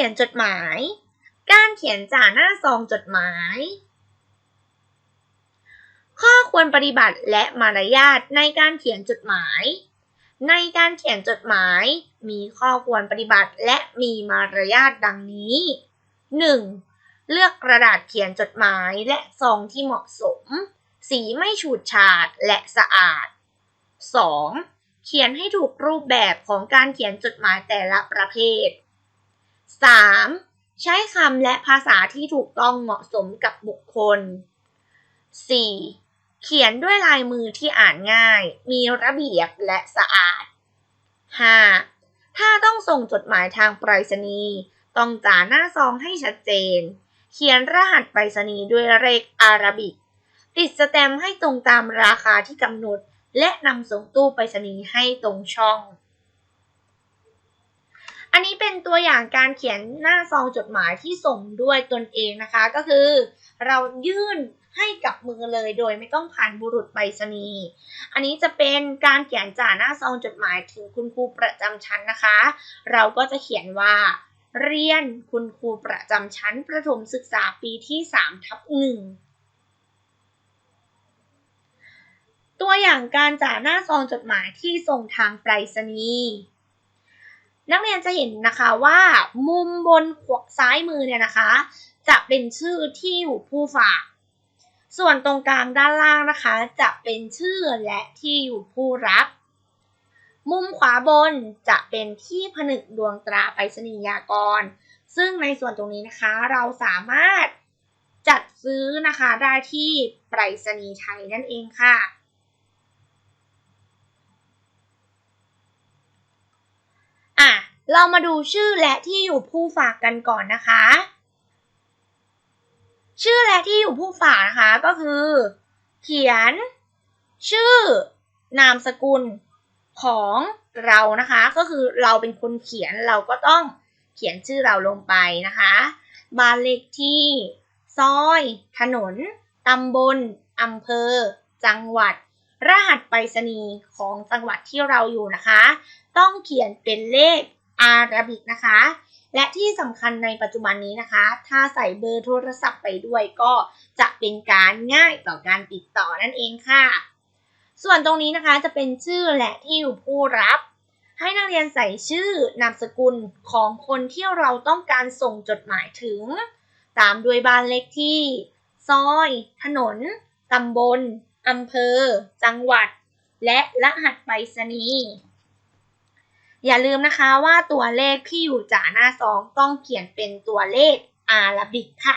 ขียนจดหมาย การเขียนจ่าหน้าซองจดหมาย ข้อควรปฏิบัติและมารยาทในการเขียนจดหมาย ในการเขียนจดหมาย มีข้อควรปฏิบัติและมีมารยาทดังนี้ 1. เลือกกระดาษเขียนจดหมายและซองที่เหมาะสม สีไม่ฉูดฉาดและสะอาด 2. เขียนให้ถูกรูปแบบของการเขียนจดหมายแต่ละประเภท 3. ใช้คำและภาษาที่ถูกต้องเหมาะสมกับบุคคล 4. เขียนด้วยลายมือที่อ่านง่าย มีระเบียบและสะอาด 5. ถ้าต้องส่งจดหมายทางไปรษณีย์ต้องจ่าหน้าซองให้ชัดเจน เขียนรหัสไปรษณีย์ด้วยเลขอาราบิก ติดสแตมป์ให้ตรงตามราคาที่กำหนด และนำส่งตู้ไปรษณีย์ให้ตรงช่อง เป็นตัวอย่างการเขียนหน้าซองจดหมายที่ส่งด้วยตนเองนะคะ ก็คือ เรายื่นให้กับมือเลยโดยไม่ต้องผ่านบุรุษไปรษณีย์อันนี้จะเป็นการเขียนจ่าหน้าซองจดหมายถึงคุณครูประจำชั้นนะคะ เราก็จะเขียนว่า เรียนคุณครูประจำชั้น ประถมศึกษาปีที่3ทับหนึ่งตัวอย่างการจ่าหน้าซองจดหมายที่ส่งทางไปรษณีย์ นักเรียนจะเห็นนะคะว่ามุมบนขวาซ้ายมือเนี่ยนะคะ จะเป็นชื่อที่อยู่ผู้ฝาก ส่วนตรงกลางด้านล่างนะคะ จะเป็นชื่อและที่อยู่ผู้รับ มุมขวาบนจะเป็นที่ผนึกดวงตราไปรษณียากร ซึ่งในส่วนตรงนี้นะคะเราสามารถจัดซื้อนะคะได้ที่ไปรษณีย์ไทยนั่นเองค่ะ อะ เรามาดูชื่อและที่อยู่ผู้ฝากกันก่อนนะคะ ชื่อและที่อยู่ผู้ฝากนะคะก็คือ เขียน ชื่อนามสกุลของเรานะคะ ก็คือเราเป็นคนเขียนเราก็ต้องเขียนชื่อเราลงไปนะคะบ้านเลขที่ ซอย ถนน ตำบลอำเภอ จังหวัด รหัสไปรษณีย์ของจังหวัดที่เราอยู่นะคะ ต้องเขียนเป็นเลข อาราบิกนะคะ และที่สำคัญในปัจจุบันนี้นะคะ ถ้าใส่เบอร์โทรศัพท์ไปด้วยก็จะเป็นการง่ายต่อการติดต่อนั่นเองค่ะ ส่วนตรงนี้นะคะจะเป็นชื่อและที่อยู่ผู้รับ ให้นักเรียนใส่ชื่อนามสกุลของคนที่เราต้องการส่งจดหมายถึง ตามด้วยบ้านเลขที่ ซอย ถนนตำบลอำเภอ จังหวัด และรหัสไปรษณีย์ อย่าลืมนะคะว่าตัวเลขที่อยู่จ่าหน้าซองต้องเขียนเป็นตัวเลขอาราบิกค่ะ